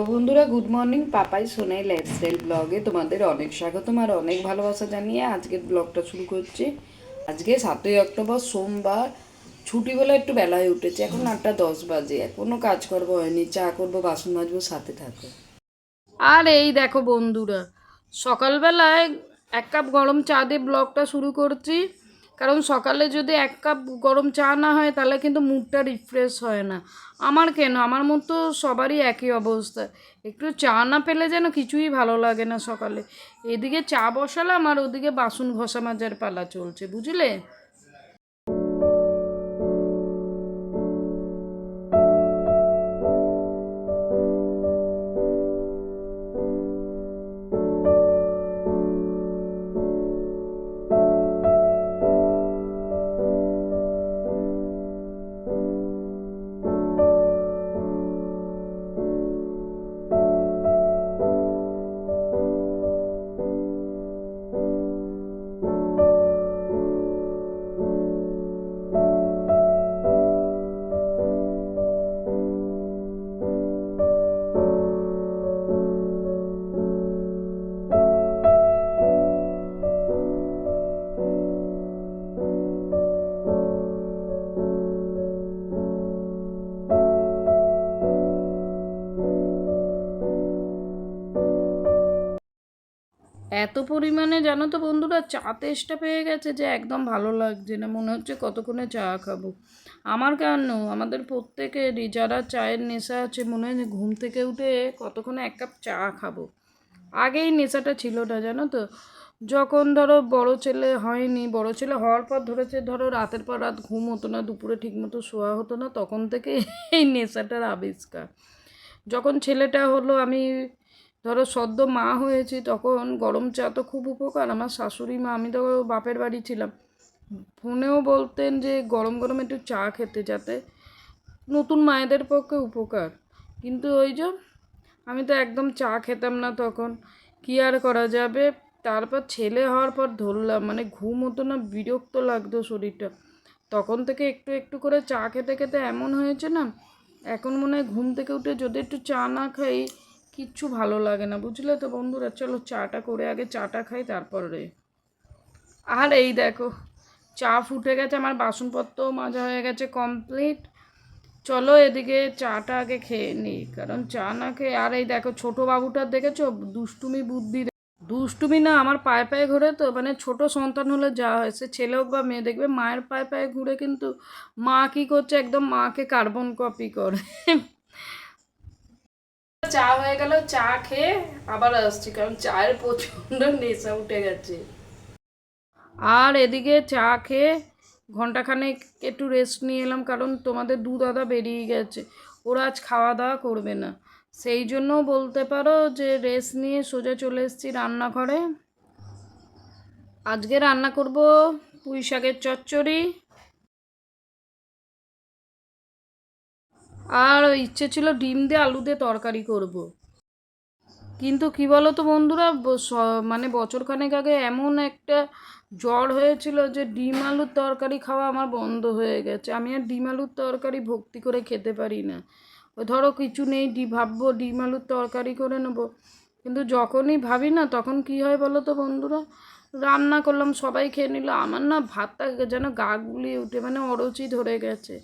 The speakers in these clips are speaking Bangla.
তো বন্ধুরা good morning Papai Sonai lifestyle ব্লগে তোমাদের অনেক স্বাগতম আর অনেক ভালোবাসা জানিয়ে আজকের ব্লগটা শুরু করছি। আজকে সাতই অক্টোবর, সোমবার ছুটিবেলা একটু বেলায় উঠেছে, এখন আটটা দশ বাজে এখনও কাজ করব হয়নি, চা করব, বাসন মাজবো, সাথে থাকো। আর এই দেখো বন্ধুরা, সকালবেলায় এক কাপ গরম চা দিয়ে ব্লগটা শুরু করছি। কারণ সকালে যদি এক কাপ গরম চা না হয়, তাহলে কিন্তু মুডটা রিফ্রেশ হয় না। আমার কেন? আমার মতো সবারই একই অবস্থা। একটু চা না পেলে যেন কিছুই ভালো লাগে না সকালে। এদিকে চা বসালাম আর ওদিকে বাসন ঘষা মাজার পালা চলছে, বুঝলে? এত পরিমাণে জানো তো বন্ধুরা, চা তেষ্টা পেয়ে গেছে যে একদম ভালো লাগছে না। মনে হচ্ছে কতক্ষণে চা খাব। আমার কেন? আমাদের প্রত্যেকেরই যারা চায়ের নেশা আছে, মনে হয় ঘুম থেকে উঠে কতক্ষণে এক কাপ চা খাব। আগেই নেশাটা ছিল না, জানো তো। যখন ধরো বড় ছেলে হয়নি, বড় ছেলে হওয়ার পর ধরেছে, ধরো রাতের পর রাত ঘুম হতো না, দুপুরে ঠিকমতো শোয়া হতো না, তখন থেকে এই নেশাটার আবিষ্কার। যখন ছেলেটা হলো, আমি ধরো সদ্য মা হয়েছি তখন গরম চা তো খুব উপকার। আমার শাশুড়ি মা, আমি তো বাপের বাড়ি ছিলাম। ফোনেও বলতেন যে গরম গরম একটু চা খেতে যাতে নতুন মায়েদের পক্ষে উপকার। কিন্তু ওই যে আমি তো একদম চা খেতাম না তখন। কী আর করা যাবে? তারপর ছেলে হওয়ার পর ধরলাম মানে ঘুম হতো না, বিরক্ত লাগতো শরীরটা। তখন থেকে একটু একটু করে চা খেতে খেতে এমন হয়েছে না, এখন মনে হয় ঘুম থেকে উঠে যদি একটু চা না খাই কিচ্ছু ভালো লাগে না, বুঝলে তো বন্ধুরা? চলো চাটা করে আগে চাটা খাই, তারপরে। আর এই দেখো, চা ফুটে গেছে, আমার বাসনপত্রও মাজা হয়ে গেছে কমপ্লিট চলো এদিকে চাটা আগে খেয়ে নিই, কারণ চা না খেয়ে, আর এই দেখো, ছোটো বাবুটার দেখেছ? দুষ্টুমি বুদ্ধি দুষ্টুমি না, আমার পায়ে পায়ে ঘুরে তো মানে ছোট সন্তান হলে যা হয়, সে ছেলে হোক বা মেয়ে, দেখবে মায়ের পায়ে পায়ে ঘুরে কিন্তু মা কী করছে? একদম মাকে কার্বন কপি করে। চা হয়ে গেল, চা খেয়ে আবার আসছি, কারণ চায়ের প্রচণ্ড নেশা উঠে গেছে। আর এদিকে চা খেয়ে ঘন্টাখানেক একটু রেস্ট নিয়ে এলাম, কারণ তোমাদের দু দাদা বেরিয়ে গেছে, ওরা আজ খাওয়া দাওয়া করবে না। সেই জন্য বলতে পারো যে রেস্ট নিয়ে সোজা চলে এসেছি রান্নাঘরে। আজকে রান্না করব পুঁই শাকের চচ্চড়ি আর ইচ্ছে ছিল ডিম দিয়ে আলু দিয়ে তরকারি করব। কিন্তু কি বলো তো বন্ধুরা মানে বছরখানেক আগে এমন একটা জ্বর হয়েছিল যে ডিম আলুর তরকারি খাওয়া আমার বন্ধ হয়ে গেছে। আমি আর ডিম আলুর তরকারি ভক্তি করে খেতে পারি না। ধরো কিছু নেই, ডি, ভাববো ডিম আলুর তরকারি করে নেব। কিন্তু যখনই ভাবি না, তখন কি হয় বলো তো বন্ধুরা, রান্না করলাম, সবাই খেয়ে নিল। আমার না ভাতটা যেন গা গুলিয়ে উঠে মানে অরুচি ধরে গেছে।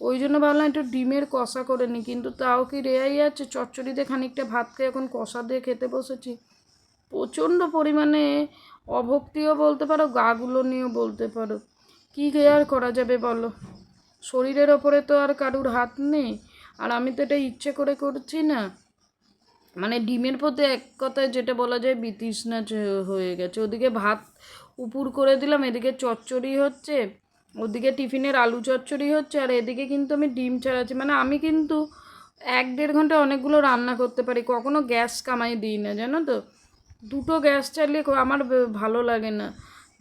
ওই জন্য ভাবলাম একটু ডিমের কষা করে নিই, কিন্তু তাও কি রেয়াই আছে? চচ্চড়িতে খানিকটা ভাত খেয়ে এখন কষা দিয়ে খেতে বসেছি। প্রচণ্ড পরিমাণে অভক্তিও বলতে পারো, গাগুলো নিয়েও বলতে পারো। কী আর করা যাবে বলো? শরীরের ওপরে তো আর কারুর হাত নেই, আর আমি তো এটা ইচ্ছে করে করছি না। মানে ডিমের প্রতি এক কথায় যেটা বলা যায় বিতৃষ্ণা হয়ে গেছে। ওদিকে ভাত উপুর করে দিলাম, এদিকে চচ্চড়ি হচ্ছে। ওদিকে টিফিনের আলু চচ্চড়ি হচ্ছে, আর এদিকে কিন্তু আমি ডিম ছাড়াচ্ছি। মানে আমি কিন্তু এক দেড় ঘণ্টা অনেকগুলো রান্না করতে পারি, কখনো গ্যাস কামাই দিই না, জানো তো? দুটো গ্যাস চালিয়ে আমার ভালো লাগে না।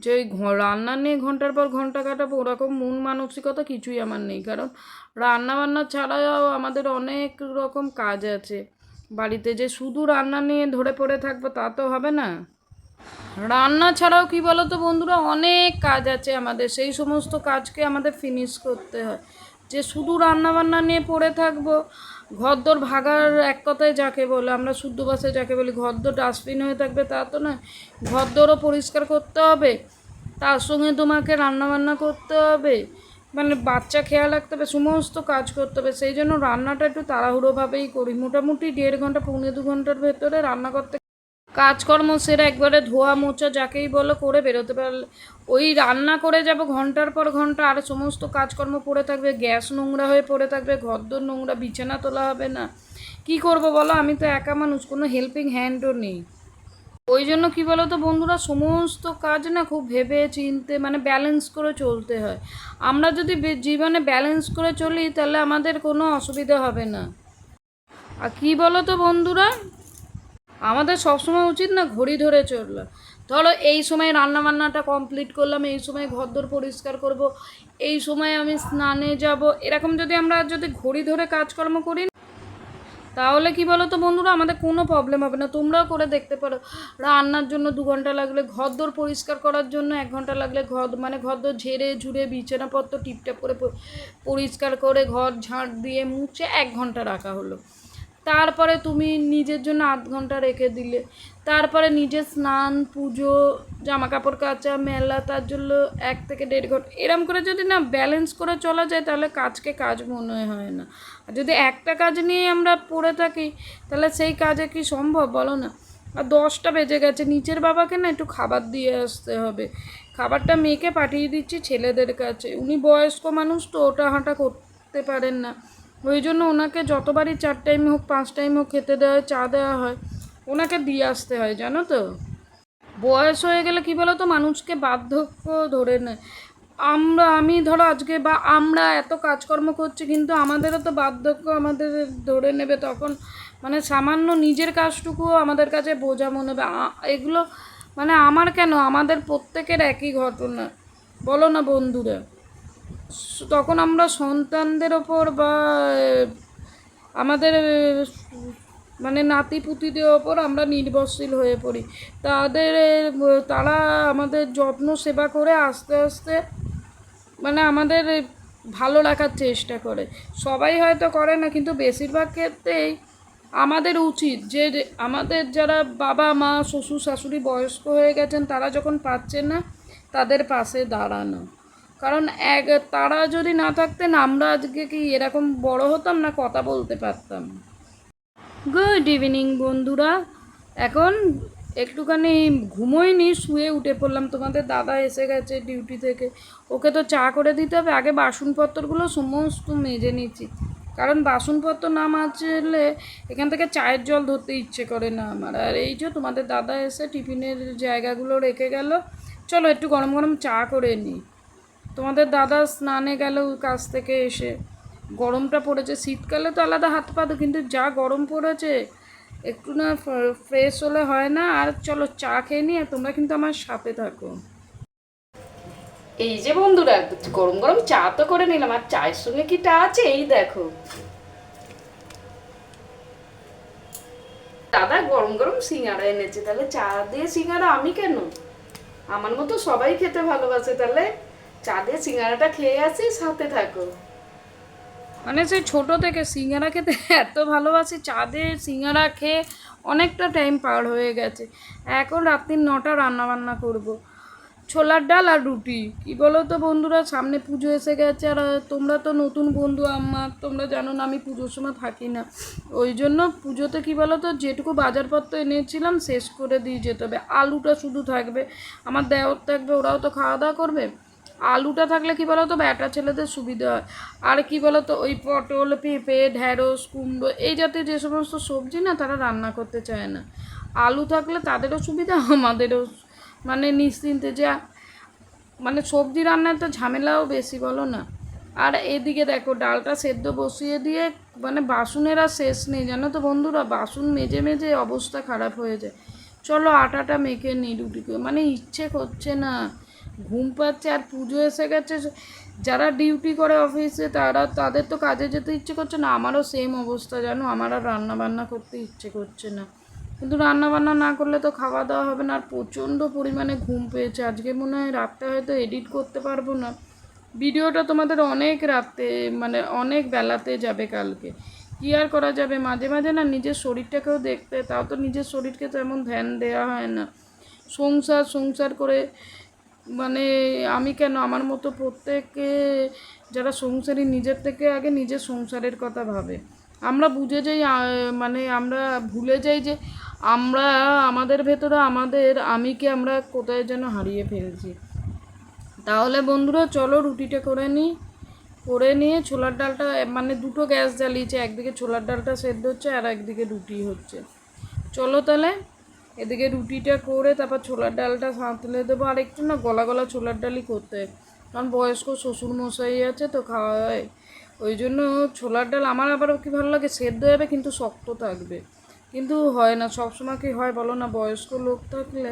যে ওই রান্না নিয়ে ঘণ্টার পর ঘণ্টা কাটাবো, ওরকম মন মানসিকতা কিছুই আমার নেই। কারণ রান্না বান্না ছাড়াও আমাদের অনেক রকম কাজ আছে। বাড়িতে যে শুধু রান্না নিয়ে ধরে পড়ে থাকব তা তো হবে না। রান্না ছাড়াও কি বলো তো বন্ধুরা, অনেক কাজ আছে আমাদের। সেই সমস্ত কাজকে আমাদের ফিনিশ করতে হয়। যে শুধু রান্না বান্না নিয়ে পড়ে থাকব, ঘরদোর ভাগার এক কথায় যাকে বলে, আমরা শুদ্ধ ভাষায় যাকে বলি, ঘরদোর ডাস্টবিন হয়ে থাকবে তা তো নয়, ঘরদোরও পরিষ্কার করতে হবে, তার সঙ্গে তোমাকে রান্নাবান্না করতে হবে মানে বাচ্চা খেয়াল রাখতে হবে, সমস্ত কাজ করতে হবে। সেই জন্য রান্নাটা একটু তাড়াহুড়োভাবেই করি। মোটামুটি দেড় ঘণ্টা, পৌনে দু ঘণ্টার ভেতরে রান্না করতে কাজকর্ম সেরে একবারে ধোয়া মোচা যাকেই বলো করে বেরোতে পারলে। ওই রান্না করে যাব ঘণ্টার পর ঘণ্টা, আর সমস্ত কাজকর্ম পড়ে থাকবে, গ্যাস নোংরা হয়ে পড়ে থাকবে, ঘরদোর নোংরা, বিছানা তোলা হবে না। কি করব বলো? আমি তো একা মানুষ, কোনো হেল্পিং হ্যান্ডও নেই। ওই জন্য কী বলো তো বন্ধুরা, সমস্ত কাজ না খুব ভেবে চিনতে মানে ব্যালেন্স করে চলতে হয়। আমরা যদি জীবনে ব্যালেন্স করে চলি, তাহলে আমাদের কোনো অসুবিধা হবে না। আর কী বলো তো বন্ধুরা? আমাদের সবসময় উচিত না ঘড়ি ধরে চলল ধরো এই সময় রান্না বান্নাটা কমপ্লিট করলাম, এই সময় ঘরদোর পরিষ্কার করব, এই সময় আমি স্নানে যাব, এরকম যদি আমরা যদি ঘড়ি ধরে কাজকর্ম করি তাহলে কি বলো তো বন্ধুরা? আমাদের কোনো প্রবলেম হবে না। তোমরাও করে দেখতে পারো। রান্নার জন্য দু ঘণ্টা লাগলে ঘর ঘরদোর পরিষ্কার করার জন্য এক ঘণ্টা লাগলে ঘর মানে ঘর ঘরদোর ঝেড়ে ঝুড়ে বিছানাপত্র টিপটাপ করে পরিষ্কার করে ঘর ঝাঁট দিয়ে মুছে এক ঘণ্টা রাখা হলো। তারপরে তুমি নিজের জন্য আধ ঘণ্টা রেখে দিলে। তারপরে নিজের স্নান, পুজো জামা কাপড় কাচা, মেলা, তার জন্য এক থেকে দেড় ঘণ্টা। এরম করে যদি না ব্যালেন্স করে চলা যায়, তাহলে কাজকে কাজ মনে হয় না। আর যদি একটা কাজ নিয়ে আমরা পড়ে থাকি, তাহলে সেই কাজে কি সম্ভব বলো না? আর দশটা বেজে গেছে, নিচের বাবাকে না একটু খাবার দিয়ে আসতে হবে। খাবারটা মেয়েকে পাঠিয়ে দিচ্ছি ছেলেদের কাছে। উনি বয়স্ক মানুষ তো, ওটা হাঁটা করতে পারেন না। ওই জন্য ওনাকে যতবারই চার টাইম হোক, পাঁচ টাইম হোক খেতে দেওয়া হয়, চা দেওয়া হয়, ওনাকে দিয়ে আসতে হয়, জানো তো? বয়স হয়ে গেলে কি বলো তো মানুষকে বার্ধক্য ধরে নেয়। আমরা, আমি ধরো আজকে বা আমরা এত কাজকর্ম করছি, কিন্তু আমাদেরও তো বার্ধক্য আমাদের ধরে নেবে তখন। মানে সামান্য নিজের কাজটুকুও আমাদের কাছে বোঝা মনে হবে। এগুলো মানে আমার কেন? আমাদের প্রত্যেকের একই ঘটনা। বলো না বন্ধুরা। তখন আমরা সন্তানদের ওপর বা আমাদের মানে নাতি পুতিদের ওপর আমরা নির্ভরশীল হয়ে পড়ি। তাদের তারা আমাদের যত্ন, সেবা করে আস্তে আস্তে মানে আমাদের ভালো রাখার চেষ্টা করে। সবাই হয়তো করে না, কিন্তু বেশিরভাগ ক্ষেত্রেই আমাদের উচিত যে আমাদের যারা বাবা, মা, শ্বশুর, শাশুড়ি বয়স্ক হয়ে গেছেন, তারা যখন পাচ্ছেন না, তাদের পাশে দাঁড়ানো। কারণ এক, তারা যদি না থাকতেন, আমরা আজকে কি এরকম বড় হতাম না কথা বলতে পারতাম? গুড ইভিনিং বন্ধুরা। এখন একটুখানি ঘুমোইনি শুয়ে উঠে পড়লাম। তোমাদের দাদা এসে গেছে ডিউটি থেকে। ওকে তো চা করে দিতে হবে। আগে বাসনপত্রগুলো সমস্ত মেজে নিচ্ছি। কারণ বাসনপত্র না মাজলে এখান থেকে চায়ের জল ধরতে ইচ্ছে করে না আমার। আর এই যে তোমাদের দাদা এসে টিফিনের জায়গাগুলো রেখে গেল। চলো একটু গরম গরম চা করে নিই তোমাদের দাদা স্নানে গেল কাছ থেকে এসে গরমটা পড়েছে। শীতকালে তো আলাদা হাত পা কিন্তু যা গরম পড়েছে, একটু না ফ্রেশ হলে হয় না। আর চলো চা খেয়ে নিয়ে তোমরা কিন্তু আমার সাথে থাকো। এই যে বন্ধুরা, গরম গরম চা তো করে নিলাম, আর চায়ের সঙ্গে কি টা আছে? এই দেখো। দাদা গরম গরম সিঙ্গারা এনেছে, তাহলে চা দিয়ে সিঙ্গারা আমি কেন? আমার মতো সবাই খেতে ভালোবাসে তাহলে। চা দিয়ে সিঙ্গারাটা খেয়ে আসি, সাথে থাকো। মানে সেই ছোটো থেকে সিঙ্গারা খেতে এত ভালোবাসি, চাঁদে সিঙ্গারা খেয়ে অনেকটা টাইম পার হয়ে গেছে। এখন রাত্রি নটা রান্না বান্না করব। ছোলার ডাল আর রুটি, কি বলো তো বন্ধুরা? সামনে পুজো এসে গেছে আর তোমরা তো নতুন বন্ধু আমার, তোমরা জানো না আমি পুজোর সময় থাকি না। ওই জন্য পুজোতে কি বলো তো যেটুকু বাজারপত্র এনেছিলাম শেষ করে দিয়ে যেতে হবে। আলুটা শুধু থাকবে, আমার দেওয়ার থাকবে, ওরাও তো খাওয়া দাওয়া করবে। আলুটা থাকলে কি বলো তো ব্যাটা ছেলেদের সুবিধা হয়। আর কি বলো তো ওই পটল, পেঁপে ঢ্যাঁড়স কুমড়ো, এই জাতীয় যে সমস্ত সবজি না তারা রান্না করতে চায় না। আলু থাকলে তাদেরও সুবিধা, আমাদেরও মানে নিশ্চিন্তে যা মানে সবজি রান্নার তো ঝামেলাও বেশি বলো না। আর এদিকে দেখো, ডালটা সেদ্ধ বসিয়ে দিয়ে মানে বাসনের আর শেষ নেই, জানো তো বন্ধুরা, বাসন মেজে মেজে অবস্থা খারাপ হয়ে যায়। চলো আটাটা মেখে নিই রুটি মানে ইচ্ছে করছে না। ঘুম পাচ্ছে আর পুজো এসে গেছে। যারা ডিউটি করে অফিসে তারা, তাদের তো কাজে যেতে ইচ্ছে করছে না। আমারও সেম অবস্থা, জানো? আমার আর রান্নাবান্না করতে ইচ্ছে করছে না। কিন্তু রান্নাবান্না না করলে তো খাওয়া দাওয়া হবে না। আর প্রচণ্ড পরিমাণে ঘুম পেয়েছে। আজকে মনে হয় রাতটা হয়তো এডিট করতে পারব না। ভিডিওটা তোমাদের অনেক রাতে মানে অনেক বেলাতে যাবে কালকে। কী আর করা যাবে? মাঝে মাঝে না নিজের শরীরটাকেও দেখতে, তাও তো নিজের শরীরকে তো এমন ধ্যান দেওয়া হয় না। সংসার সংসার করে মানে আমি কেন? আমার মতো প্রত্যেকে যারা সংসারী নিজের থেকে আগে নিজের সংসারের কথা ভাবে। আমরা বুঝে যাই মানে আমরা ভুলে যাই যে আমরা, আমাদের ভেতরে আমাদের, আমিকে আমরা কোথায় যেন হারিয়ে ফেলছি। তাহলে বন্ধুরা, চলো রুটিটা করে নিই করে নিয়ে ছোলার ডালটা মানে দুটো গ্যাস জ্বালিয়েছে, একদিকে ছোলার ডালটা সেদ্ধ হচ্ছে আর একদিকে রুটি হচ্ছে। চলো তাহলে। এদিকে রুটিটা করে তারপর ছোলার ডালটা সাঁতলে দেবো। আর একটু না গলা গলা ছোলার ডালই করতে কারণ বয়স্ক শ্বশুর মশাই আছে তো খাওয়া হয়। ওই জন্য ছোলার ডাল আমার আবার কি ভালো লাগে? সেদ্ধ হবে কিন্তু শক্ত থাকবে। কিন্তু হয় না, সবসময় কি হয় বলো না? বয়স্ক লোক থাকলে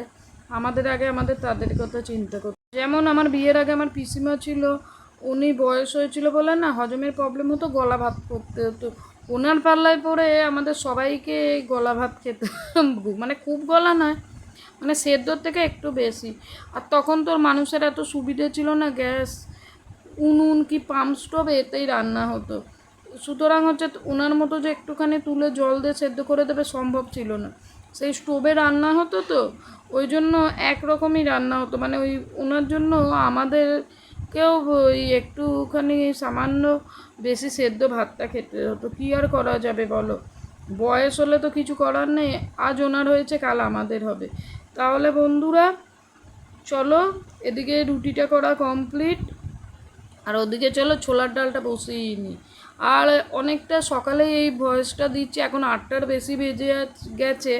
আমাদের আগে আমাদের তাদের কথা চিন্তা করতে যেমন আমার বিয়ের আগে আমার পিসিমা ছিল, উনি বয়স হয়েছিল বলে না হজমের প্রবলেম হতো, গলা ভাত করতে হতো। ওনার পাল্লায় পরে আমাদের সবাইকে গলা ভাত খেতে মানে খুব গলা নয় মানে সেদ্ধর থেকে একটু বেশি। আর তখন তোর মানুষের এত সুবিধে ছিল না, গ্যাস, উনুন কি পাম্প স্টোভ এতেই রান্না হতো। সুতরাং হচ্ছে ওনার মতো যে একটুখানি তুলে জল দিয়ে সেদ্ধ করে দেবে সম্ভব ছিল না। সেই স্টোভে রান্না হতো তো, ওই জন্য একরকমই রান্না হতো। মানে ওই ওনার জন্য আমাদেরকেও ওই একটুখানি সামান্য বেশি সেদ্ধ ভাতটা খেতে হতো। কী আর করা যাবে বলো? বয়স হলে তো কিছু করার নেই, আজ ওনার হয়েছে, কাল আমাদের হবে। তাহলে বন্ধুরা, চলো, এদিকে রুটিটা করা কমপ্লিট। আর ওদিকে চলো, ছোলার ডালটা বসিয়ে নিই আর অনেকটা সকালে এই ভয়েসটা দিচ্ছি, এখন আটটার বেশি বেজে গেছে।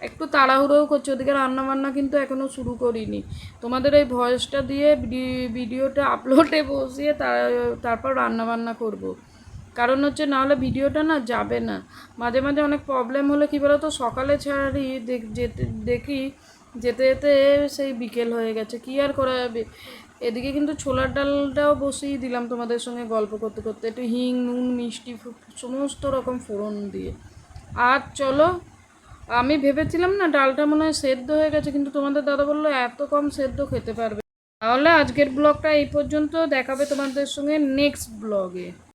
একটু তাড়াহুড়োও করছি, ওদিকে রান্নাবান্না কিন্তু এখনও শুরু করিনি। তোমাদের এই ভয়েসটা দিয়ে ভিডিওটা আপলোডে বসিয়ে তার- তারপর রান্নাবান্না করব। কারণ হচ্ছে নাহলে ভিডিওটা না যাবে না। মাঝে মাঝে অনেক প্রবলেম হলে কী বলো তো সকালে ছাড়ি যেতে, দেখি যেতে যেতে সেই বিকেল হয়ে গেছে, কী আর করা যাবে? এদিকে কিন্তু ছোলার ডালটাও বসিয়ে দিলাম তোমাদের সঙ্গে গল্প করতে করতে, একটু হিং, নুন, মিষ্টি সমস্ত রকম ফোড়ন দিয়ে। আর চলো আমি ভেবেছিলাম না, ডালটা মনে হয় সেদ্ধ হয়ে গেছে, কিন্তু তোমাদের দাদা বলল এত কম সেদ্ধ খেতে পারবে। তাহলে আজকের ব্লগটা এই পর্যন্ত, দেখাবে তোমাদের সঙ্গে নেক্সট ব্লগে